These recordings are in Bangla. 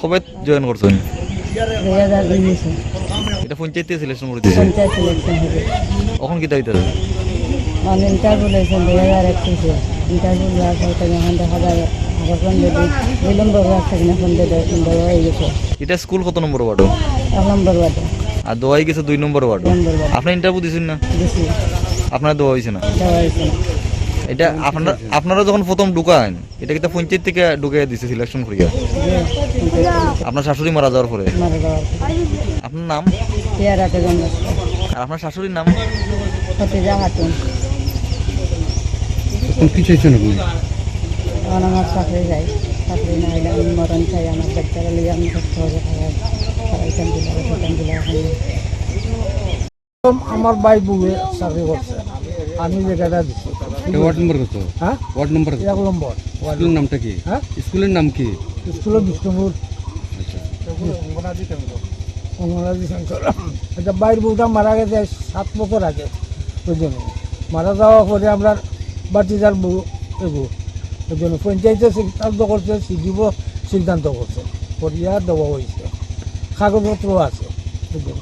কবে জয়েন করছেন? এটা পঞ্চায়েতে সিলেকশন করে দিয়েছে কখন কি দায়িত্ব মানে ইন্টারভিউ দুই হাজার ইন্টারভিউ দেওয়ার পর এখন দেখা যায় এখন যদি ওয়ার্ড থেকে এখন হয়ে গেছে। এটা স্কুল কত নম্বর ওয়ার্ডও এক নম্বর ওয়ার্ডে আর দোয়াই গেছে দুই নম্বর ওয়ার্ড আপনি ইন্টারভিউ দিয়েছেন না আপনার দোয়া হয়েছে না দেওয়া হয়েছে না। এটা আপনারা আপনারা যখন প্রথম ঢুকান এটা কিন্তু পঞ্চায়েত থেকে ঢুকে দিছে সিলেকশন করিয়া? আপনার শাশুড়ি মারা যাওয়ার পরে? আপনার নাম? আর আপনার শাশুড়ির নাম? কি চাইছেন আপনি আমার চাকরি যাই চাকরি না হলে আমি মরণ চাই আমার বাচ্চারা আমি কষ্ট হবে আমার ভাই বউয়ে চাকরি করছে। আমি যেটা দিচ্ছি ওয়ার্ড নম্বর কত? হ্যাঁ? Ward number? এক নম্বর। স্কুলের নামটা কি? হ্যাঁ? স্কুলের নাম কি? স্কুলে বিষ্ণুপুর আচ্ছা। অঙ্গনাদি শঙ্কর। আচ্ছা বাইর বউটা মারা গেছে সাত বছর আগে ওই জন্য। মারা যাওয়ার পরে আমরা বাটিজার বউ এগো ওই জন্য পঞ্চায়েতে সিদ্ধান্ত করছে সিডিব সিদ্ধান্ত করছে। করিয়া দেওয়া হয়েছে। কাগজপত্র আছে ওই জন্য।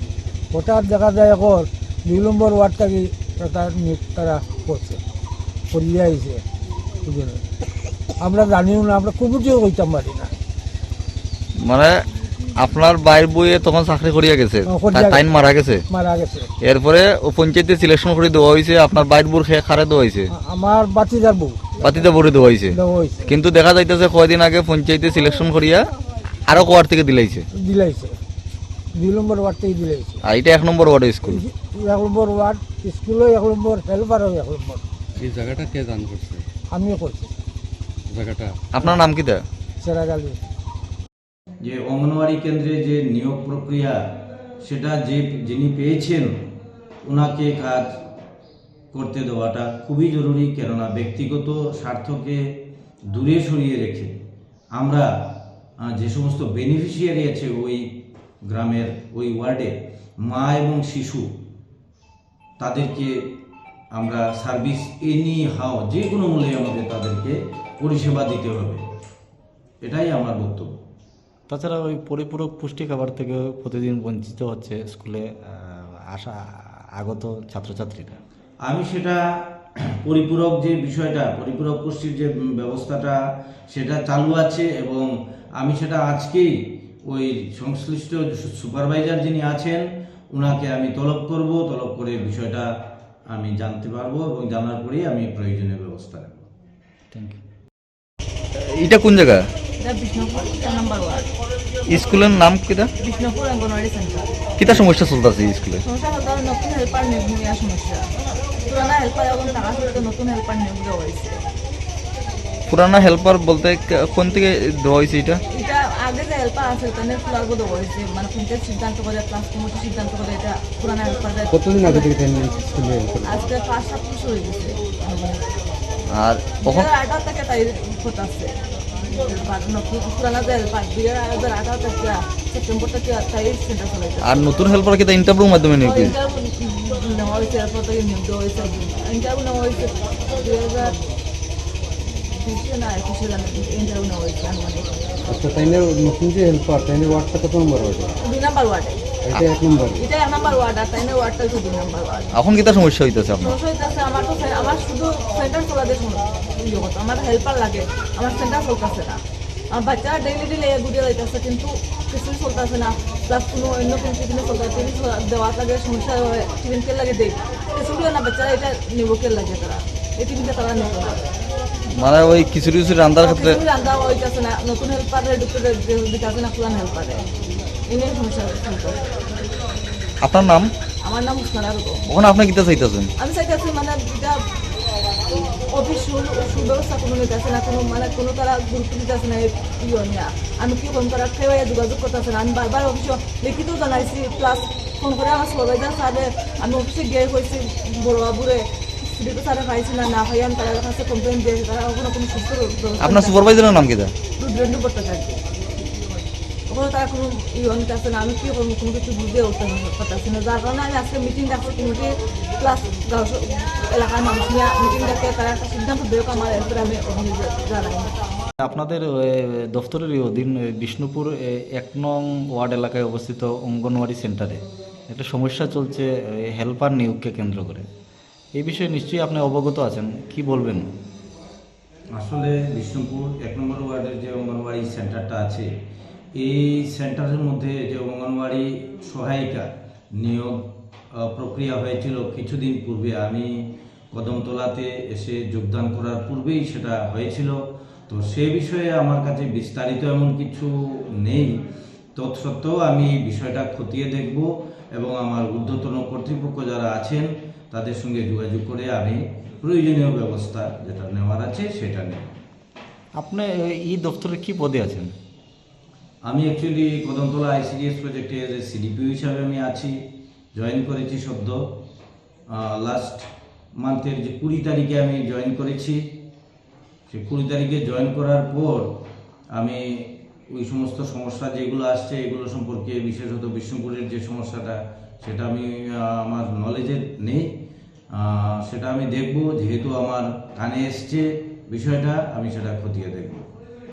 ওটার দেখা যায় এখন দুই নম্বর ওয়ার্ড থেকে তারা করছে। করিয়া আইছে। আমরা জানিও না আমরা কুমুটিও কইতাম পারি না। মানে আপনার বাইর বইয়ে তখন চাকরি করিয়া গেছে টাইম মারা গেছে। মারা গেছে। এরপরে ও পঞ্চায়েতে সিলেকশন করে দেওয়া হয়েছে আপনার বাইর বোর খেয়ে খারে দেওয়া হয়েছে আমার বাতিজার বউ। পাতিতে ভরে দেওয়া হয়েছে দেওয়া হয়েছে কিন্তু দেখা যাইতেছে কয়দিন আগে পঞ্চায়েতে সিলেকশন করিয়া আরও কোয়ার থেকে দিলাইছে। দিলাইছে। দুই নম্বর ওয়ার্ড থেকে দিলাইছে। আর এটা এক নম্বর ওয়ার্ড স্কুল। এক নম্বর ওয়ার্ড স্কুলও এক নম্বর হেল্পারও এক নম্বর। এই জায়গাটা কে দান করছে? আমিও করছি। জায়গাটা? আপনার নাম কি তা সেরাগালি। যে অঙ্গনওয়াড়ি কেন্দ্রে যে নিয়োগ প্রক্রিয়া সেটা যে যিনি পেয়েছেন ওনাকে কাজ করতে দেওয়াটা খুবই জরুরি কেননা ব্যক্তিগত স্বার্থকে দূরে সরিয়ে রেখে আমরা যে সমস্ত বেনিফিশিয়ারি আছে ওই গ্রামের ওই ওয়ার্ডে মা এবং শিশু তাদেরকে আমরা সার্ভিস এনি হাও যে কোনো মূল্যে আমাদের তাদেরকে পরিষেবা দিতে হবে। এটাই আমার বক্তব্য। তাছাড়া ওই পরিপূরক পুষ্টি খাবার থেকে প্রতিদিন বঞ্চিত হচ্ছে স্কুলে আসা আগত ছাত্রছাত্রীরা। আমি সেটা পরিপূরক যে বিষয়টা পরিপূরক পুষ্টির যে ব্যবস্থাটা সেটা চালু আছে এবং আমি সেটা আজকেই ওই সংশ্লিষ্ট সুপারভাইজার যিনি আছেন ওনাকে আমি তলব করব। তলব করে বিষয়টা আমি জানতে পারব এবং জানার পরেই আমি প্রয়োজনীয় ব্যবস্থা নেব। থ্যাংক ইউ এটা কোন জায়গা? স্কুলের নাম কিটা কিটা সমস্যা চলতেছে স্কুলে? পুরানা হেল্পার পুরানা বলতে কোন থেকে দেওয়া হয়েছে এটা হেল্পার আছে ওখানে ফুলারগো দেওয়া হয়েছে মানে পঞ্চায়েত সিদ্ধান্ত করে ক্লাস কমিটি সিদ্ধান্ত করে এটা পুরানা হেল্পার কতদিন আগে থেকে ট্রেনিং স্কুলে আজকে পাঁচ সাত হয়ে গেছে। আর কখন? আঠারো থেকে তাই চলাইছে আর নতুন হেল্পার কিটা ইন্টারভিউর মাধ্যমে নিয়োগ? ইন্টারভিউ নেওয়া হয়েছে এরপর থেকে নিয়োগ দেওয়া হয়েছে। ইন্টারভিউ নেওয়া হয়েছে দুই হাজার বিশে না একুশে জানি ইন্টারভিউ নেওয়া হয়েছে আনুমানিক আচ্ছা তাই না নতুন যে হেল্পার তাই না ওয়ার্ডটা কত নম্বর ওয়ার্ড দুই নাম্বার ওয়ার্ডে এটা এক নম্বর এটা এক নাম্বার ওয়ার্ড আর তাই না ওয়ার্ডটা দুই নাম্বার ওয়ার্ড এখন কিটা সমস্যা হইতেছে আপনার? সমস্যা হইতেছে আমার তো আমার শুধু সেন্টার চলাতে আমার হেল্পার লাগে আমার সেন্টার চলতেছে না। আমার বাচ্চারা ডেইলি ডেইলি ঘুরে যাইতেছে কিন্তু কিছুই চলতেছে না। প্লাস কোনো অন্য কোনো চলতে দেওয়ার লাগে সমস্যা হয় টিফিন কে লাগে দেয় কিছুগুলো না বাচ্চারা এটা নিব কে লাগে তারা? এই টিফিনটা তারা নিত না। মানে ওই ক্ষেত্রে কিছু রান্না না নতুন হেল্পারে ঢুকতে দিতেছে না পুরান হেল্পারে এই সমস্যা আপনার নাম? আমার নাম মুসমানা ওখানে আপনি কিটা চাইতেছেন? আমি চাইতেছি মানে এটা অফিস সুব্যবস্থা কোনো নিতেছে না কোনো মানে কোনো তারা গুরুত্ব দিতেছে না ইয়ে নিয়ে। আমি কি ফোন করার কেউ যোগাযোগ করতেছে না। আমি বারবার অফিসে লিখিত জানাইছি প্লাস ফোন করে আমার সুপারভাইজার স্যারে আমি অফিসে গিয়ে হয়েছি বড় বাবুরে পাইছি না না পাই আমি তাদের কাছে কমপ্লেন দিয়ে তারা কোনো কোনো সুস্থ আপনার সুপারভাইজারের নাম কিটা রুদ্রেন্দ্র ভট্টাচার্য। ওখানে তারা কোনো নিতেছে না আমি কি করব কোনো কিছু বুঝতে উঠতে পারতেছি না যার কারণে আমি আজকে মিটিং ডাকছি কমিটি প্লাস এলাকার মানুষ নিয়ে মিটিং ডাকে তারা একটা সিদ্ধান্ত দেবে আমার এরপরে আমি ওখানে জানাই আপনাদের এ, দফতরেরই অধীন বিষ্ণুপুর এক নং ওয়ার্ড এলাকায় অবস্থিত অঙ্গনওয়াড়ি সেন্টারে একটা সমস্যা চলছে হেল্পার নিয়োগকে কেন্দ্র করে। এই বিষয়ে নিশ্চয়ই আপনি অবগত আছেন। কি বলবেন? আসলে বিষ্ণুপুর এক নম্বর ওয়ার্ডের যে অঙ্গনওয়াড়ি সেন্টারটা আছে, এই সেন্টারের মধ্যে যে অঙ্গনওয়াড়ি সহায়িকা নিয়োগ প্রক্রিয়া হয়েছিল কিছুদিন পূর্বে। আমি কদমতলাতে এসে যোগদান করার পূর্বেই সেটা হয়েছিল। তো সে বিষয়ে আমার কাছে বিস্তারিত এমন কিছু নেই। তৎসত্ত্বেও আমি বিষয়টা খতিয়ে দেখব এবং আমার ঊর্ধ্বতন কর্তৃপক্ষ যারা আছেন তাদের সঙ্গে যোগাযোগ করে আমি প্রয়োজনীয় ব্যবস্থা যেটা নেওয়ার আছে সেটা নেব। আপনি এ, এই দপ্তরে কি পদে আছেন? আমি অ্যাকচুয়ালি কদমতলা আইসিডিএস প্রজেক্টের সিডিপিও হিসাবে আমি আছি জয়েন করেছি সদ্য লাস্ট মান্থের যে কুড়ি তারিখে আমি জয়েন করেছি। সেই কুড়ি তারিখে জয়েন করার পর আমি ওই সমস্ত সমস্যা যেগুলো আসছে, এগুলো সম্পর্কে বিশেষত বিষ্ণুপুরের যে সমস্যাটা, সেটা আমি আমার নলেজে নেই। সেটা আমি দেখব, যেহেতু আমার কানে এসছে বিষয়টা, আমি সেটা খতিয়ে দেখব।